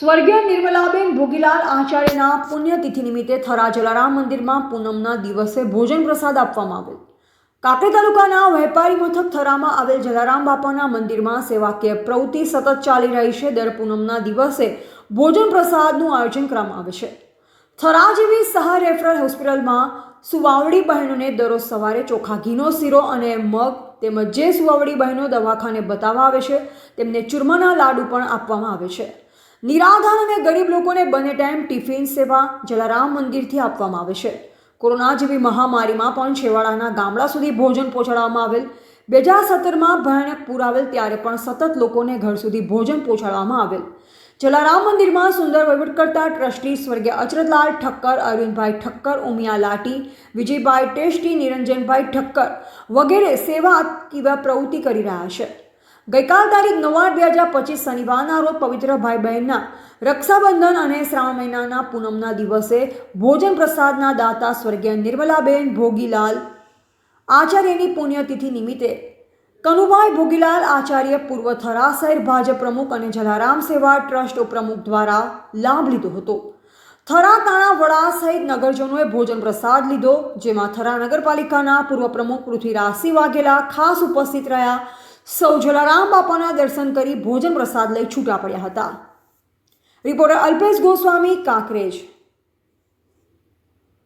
સ્વર્ગીય નિર્મલાબેન ભોગીલાલ આચાર્યના પુણ્યતિથિ નિમિત્તે થરા જલારામ મંદિરમાં પૂનમના દિવસે ભોજન પ્રસાદ આપવામાં આવેલ કાંકરી તાલુકાના વેપારી મથક થરામાં આવેલ જલારામ બાપાના મંદિરમાં સેવાકીય પ્રવૃત્તિ સતત ચાલી રહી છે. દર પૂનમના દિવસે ભોજન પ્રસાદનું આયોજન કરવામાં આવે છે. થરા જેવી સહા રેફરલ હોસ્પિટલમાં સુવાવડી બહેનોને દરરોજ સવારે ચોખા ઘીનો શીરો અને મગ તેમજ જે સુવાવડી બહેનો દવાખાને બતાવવા આવે છે, તેમને ચૂરમાના લાડુ પણ આપવામાં આવે છે. નિરાધાર અને ગરીબ લોકોને બંને ટાઈમ ટિફિન, સેવા, જલારામ મંદિરથી આપવામાં આવે છે. કોરોના જેવી મહામારીમાં પણ છેવાડાના ગામડા સુધી ભોજન પહોંચાડવામાં આવેલ. બે હજાર સત્તરમાં ભયાનક પૂર આવેલ ત્યારે પણ સતત લોકોને ઘર સુધી ભોજન પહોંચાડવામાં આવેલ. જલારામ મંદિરમાં સુંદર વહીવટ કરતા ટ્રસ્ટી સ્વર્ગીય અચરતલાલ ઠક્કર, અરવિંદભાઈ ઠક્કર, ઉમિયા લાટી, વિજયભાઈ ટેસ્ટી, નિરંજનભાઈ ઠક્કર વગેરે સેવા પ્રવૃત્તિ કરી રહ્યા છે. ગઈકાલ તારીખ નવ બે હજાર પચીસ શનિવારના રોજ પવિત્ર ભાઈ બહેનના રક્ષાબંધન અને શ્રાવણ મહિનાના પૂનમના દિવસે ભોજન પ્રસાદના દાતા સ્વર્ગીય નિર્મલાબેન ભોગીલાલ આચાર્યની પુણ્યતિથિ નિમિત્તે કનુભાઈ ભોગીલાલ આચાર્ય પૂર્વ થરા ભાજપ પ્રમુખ અને જલારામ સેવા ટ્રસ્ટ ઉપપ્રમુખ દ્વારા લાભ લીધો હતો. થરા તાણા વડા સહિત નગરજનોએ ભોજન પ્રસાદ લીધો, જેમાં થરા નગરપાલિકાના પૂર્વ પ્રમુખ પૃથ્વીરાજસિંહ વાઘેલા ખાસ ઉપસ્થિત રહ્યા. સૌ જલારામ બાપાના દર્શન કરી ભોજન પ્રસાદ લઈ છૂટા પડ્યા હતા. રિપોર્ટર અલ્પેશ ગોસ્વામી, કાંકરેજ.